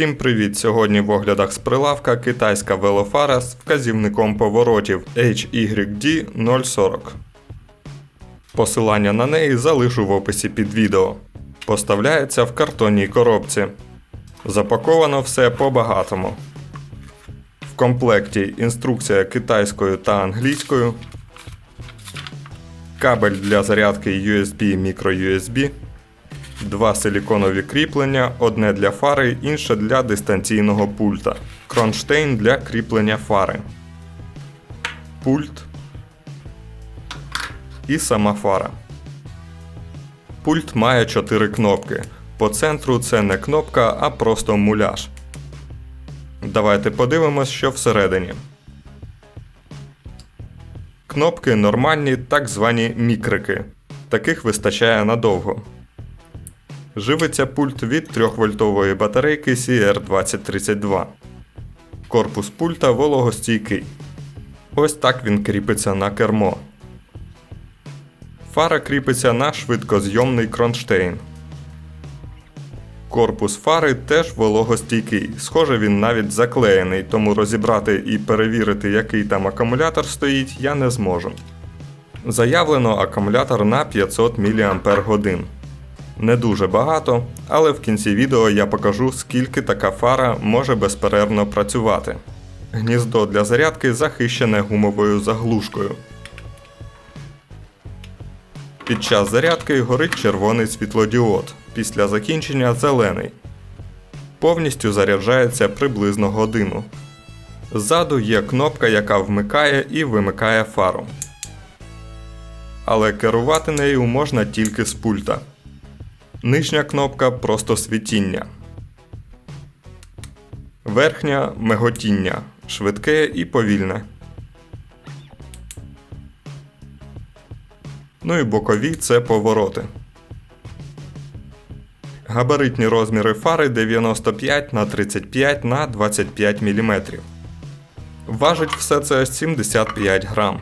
Всім привіт! Сьогодні в оглядах з прилавка китайська велофара з вказівником поворотів HYD 040. Посилання на неї залишу в описі під відео. Поставляється в картонній коробці. Запаковано все по-багатому. В комплекті інструкція китайською та англійською. Кабель для зарядки USB microUSB. Два силіконові кріплення, одне для фари, інше для дистанційного пульта. Кронштейн для кріплення фари. Пульт і сама фара. Пульт має 4 кнопки. По центру це не кнопка, а просто муляж. Давайте подивимось, що всередині. Кнопки нормальні, так звані мікрики. Таких вистачає надовго. Живиться пульт від 3-вольтової батарейки CR2032. Корпус пульта вологостійкий. Ось так він кріпиться на кермо. Фара кріпиться на швидкозйомний кронштейн. Корпус фари теж вологостійкий. Схоже, він навіть заклеєний, тому розібрати і перевірити, який там акумулятор стоїть, я не зможу. Заявлено акумулятор на 500 мАч. Не дуже багато, але в кінці відео я покажу, скільки така фара може безперервно працювати. Гніздо для зарядки захищене гумовою заглушкою. Під час зарядки горить червоний світлодіод, після закінчення зелений. Повністю заряджається приблизно годину. Ззаду є кнопка, яка вмикає і вимикає фару. Але керувати нею можна тільки з пульта. Нижня кнопка просто світіння. Верхня миготіння. Швидке і повільне. Ну і бокові це повороти. Габаритні розміри фари 95 на 35 на 25 мм. Важить все це 75 грам.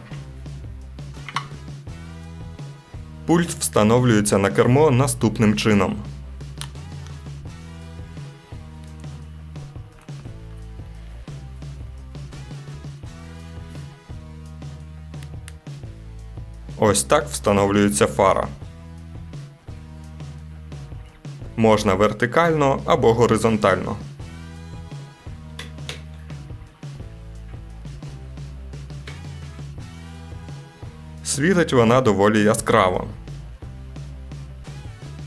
Пульт встановлюється на кермо наступним чином. Ось так встановлюється фара. Можна вертикально або горизонтально. Світить вона доволі яскраво.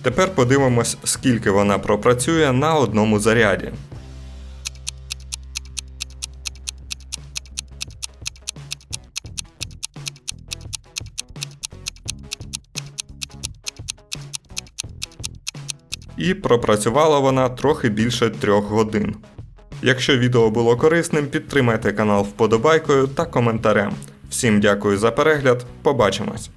Тепер подивимось, скільки вона пропрацює на одному заряді. І пропрацювала вона трохи більше трьох годин. Якщо відео було корисним, підтримайте канал вподобайкою та коментарем. Всім дякую за перегляд, побачимось!